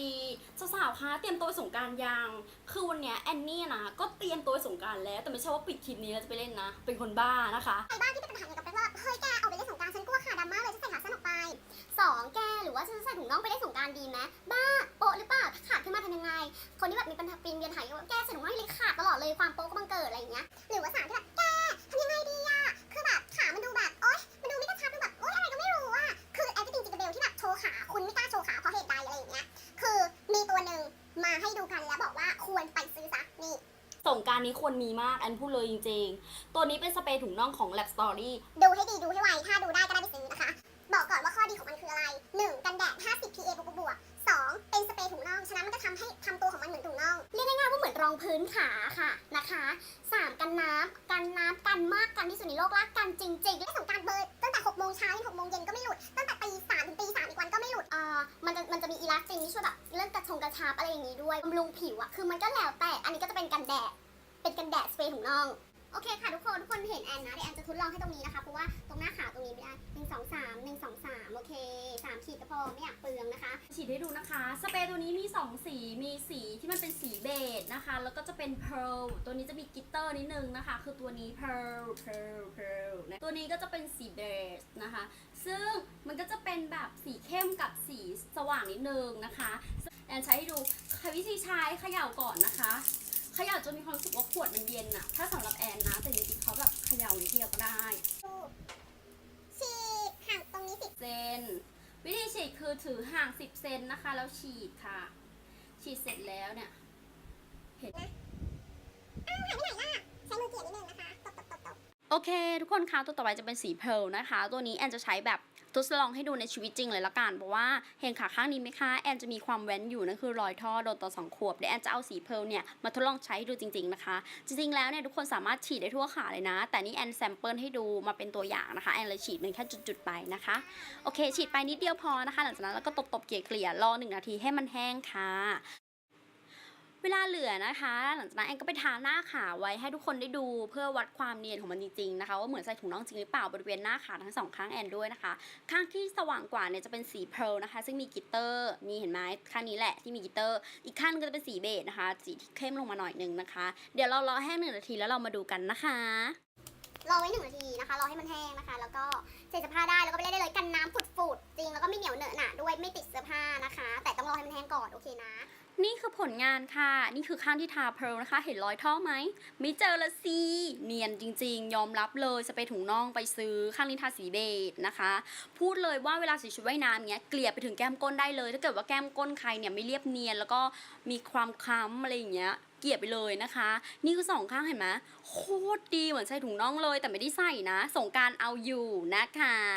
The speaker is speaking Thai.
ดีสาวๆคะเตรียมตัวสงกรารยังคือวันเนี้ยแอนนี่นะก็เตรียมตัวสงกรารแล้วแต่ไม่ใช่ว่าปิดคลิปนี้แล้วจะไปเล่นนะ เป็นคนบ้านะคะใครบ้างที่เป็นปัญหาเกี่ยวกับว่าเฮ้ยแกเอาไปเล่นสงกรารฉันกลัวขาดำมากเลยฉันใส่ขาสั้นออกไปสองแกหรือว่าฉันจะใส่ถุงน่องไปเล่นสงการดีไหมบ้าโปะหรือเปล่าถ้าขาดขึ้นมาทำยังไง คนที่แบบมีปัญหาปีนเวียนหายว่แกใส่ถุงน่องให้เล็กขาดตลอดเลยความโป๊ะก็บังเกิดอะไรอย่างเงี้ยหรือว่าสามที่แบบ สงกรารนี้ควรมีมากแอนพูดเลยจริงๆ ตัวนี้เป็นสเปรย์ถุงน่องของ Lab Story ดูให้ดีดูให้ไว ถ้าดูได้ก็ได้ไปซื้อนะคะ บอกก่อนว่าข้อดีของมันคืออะไร 1. กันแดด 50 PA บวกบวกๆ 2. เป็นสเปรย์ถุงน่อง ฉะนั้นมันจะทำให้ทำตัวของมันเหมือนถุงน่อง เรียกง่ายๆว่าเหมือนรองพื้นขาค่ะนะคะ 3. กันน้ำกันน้ำกันมากกันที่สุดในโลกละกันจริงๆเล่นสงการเบิร์ดตั้งแต่6โมงเช้าถึง6โมงเย็นก็ไม่หลุด ตั้งแต่ตี3ถึงตี3อีกวันก็ไม่หลุดอ่ามันจะมันจะมีอีลาสตินที่ช่วยแบบเรื่องกระชงกระชับอะไรอย่างนี้ด้วยบำรุงผิวอะคือมันก็แล้วแต่ อันนี้ก็จะเป็นกันแดด ถุงน่องโอเคค่ะทุกคนทุกคนเห็นแอนนะเดี๋ยวแอนจะทดลองให้ตรงนี้นะคะเพราะว่าตรงหน้าขาตรงนี้ไม่ได้หนึ่งสองสามหนึ่งสองสามโอเคสามขีดก็พอไม่อยากเปลืองนะคะ ฉีดให้ดูนะคะ สเปรย์ตัวนี้มี 2 สีมีสีที่มันเป็นสีเบจนะคะ แล้วก็จะเป็น pearl ตัวนี้จะมีกิตเตอร์นิดนึงนะคะ คือตัวนี้ pearl pearl pearl นะตัวนี้ก็จะเป็นสีเบจนะคะ ซึ่งมันก็จะเป็นแบบสีเข้มกับสีสว่างนิดนึงนะคะแอนใช้ให้ดูวิธีใช้เขย่าก่อนนะคะ ขย่าจนมีความรู้สึกว่าขวดมันเย็นอะถ้าสำหรับแอนนะ แต่จริงๆเขาแบบเขย่านิดเดียวก็ได้ ฉีดห่างตรงนี้สิเซน วิธีฉีดคือถือห่าง 10 เซนนะคะ แล้วฉีดค่ะ ฉีดเสร็จแล้วเนี่ย เห็น อ้าวหายไปไหนล่ะ ใช้มือเกี่ยนิดนึงนะคะ ตบตบตบตบ โอเค ทุกคนคะตัวต่อไปจะเป็นสีเพลนะคะ ตัวนี้แอนจะใช้แบบ ทดลองให้ดูในชีวิตจริงเลยละกันเพราะว่าเห็นขาข้างนี้ไหมคะแอนจะมีความแว้นอยู่นั่นคือรอยท่อโดนต่อสองขวบเดี๋ยวแอนจะเอาสีเพลเนี่ยมาทดลองใช้ให้ดูจริง ๆนะคะ จริงๆแล้วเนี่ยทุกคนสามารถฉีดได้ทั่วขาเลยนะ แต่นี่แอนแซมเปิลให้ดูมาเป็นตัวอย่างนะคะแอนเลยฉีดเป็นแค่จุดๆไปนะคะโอเค ฉีดไปนิดเดียวพอนะคะ หลังจากนั้นแล้วก็ตบๆเกลี่ยๆรอหนึ่งนาทีให้มันแห้งค่ะ เวลาเหลือนะคะ หลังจากนั้นแอนก็ไปทาหน้าขาไว้ให้ทุกคนได้ดูเพื่อวัดความเนียนของมันจริงๆนะคะว่าเหมือนใส่ถุงน่องจริงหรือเปล่าบริเวณหน้าขาทั้งสองข้างแอนด้วยนะคะ ข้างที่สว่างกว่าเนี่ยจะเป็นสีเพลนะคะ ซึ่งมีกิตเตอร์นี่เห็นไหมข้างนี้แหละที่มีกิตเตอร์ อีกข้างนึงก็จะเป็นสีเบจนะคะ สีที่เข้มลงมาหน่อยนึงนะคะ เดี๋ยวเรารอแห้งหนึ่งนาทีแล้วเรามาดูกันนะคะรอไว้หนึ่งนาทีนะคะรอให้มันแห้งนะคะ แล้วก็ใส่เสื้อผ้าได้แล้วก็ไปเล่นได้เลยกันน้ำฝุดๆจริงแล้วก็ไม่เหนียวเหนอะหนะด้วยไม่ติดเสื้อผ้านะคะ แต่ต้องรอให้มันแห้งก่อนโอเคนะ นี่คือผลงานค่ะ นี่คือข้างที่ทาเพลนะคะ เห็นรอยท่อไหม ไม่เจอละสิ เนียนจริง ๆ ยอมรับเลยสเปถุงน่องไปซื้อข้างนี้ทาสีเบจนะคะ พูดเลยว่าเวลาใส่ชุดว่ายน้ำเงี้ยเกลี่ยไปถึงแก้มก้นได้เลย ถ้าเกิดว่าแก้มก้นใครเนี่ยไม่เรียบเนียนแล้วก็มีความคล้ำอะไรอย่างเงี้ยเกลี่ยไปเลยนะคะ นี่คือสองข้างเห็นไหมโคตรดีเหมือนใส่ถุงน่องเลย แต่ไม่ได้ใส่นะ สงการเอาอยู่นะคะ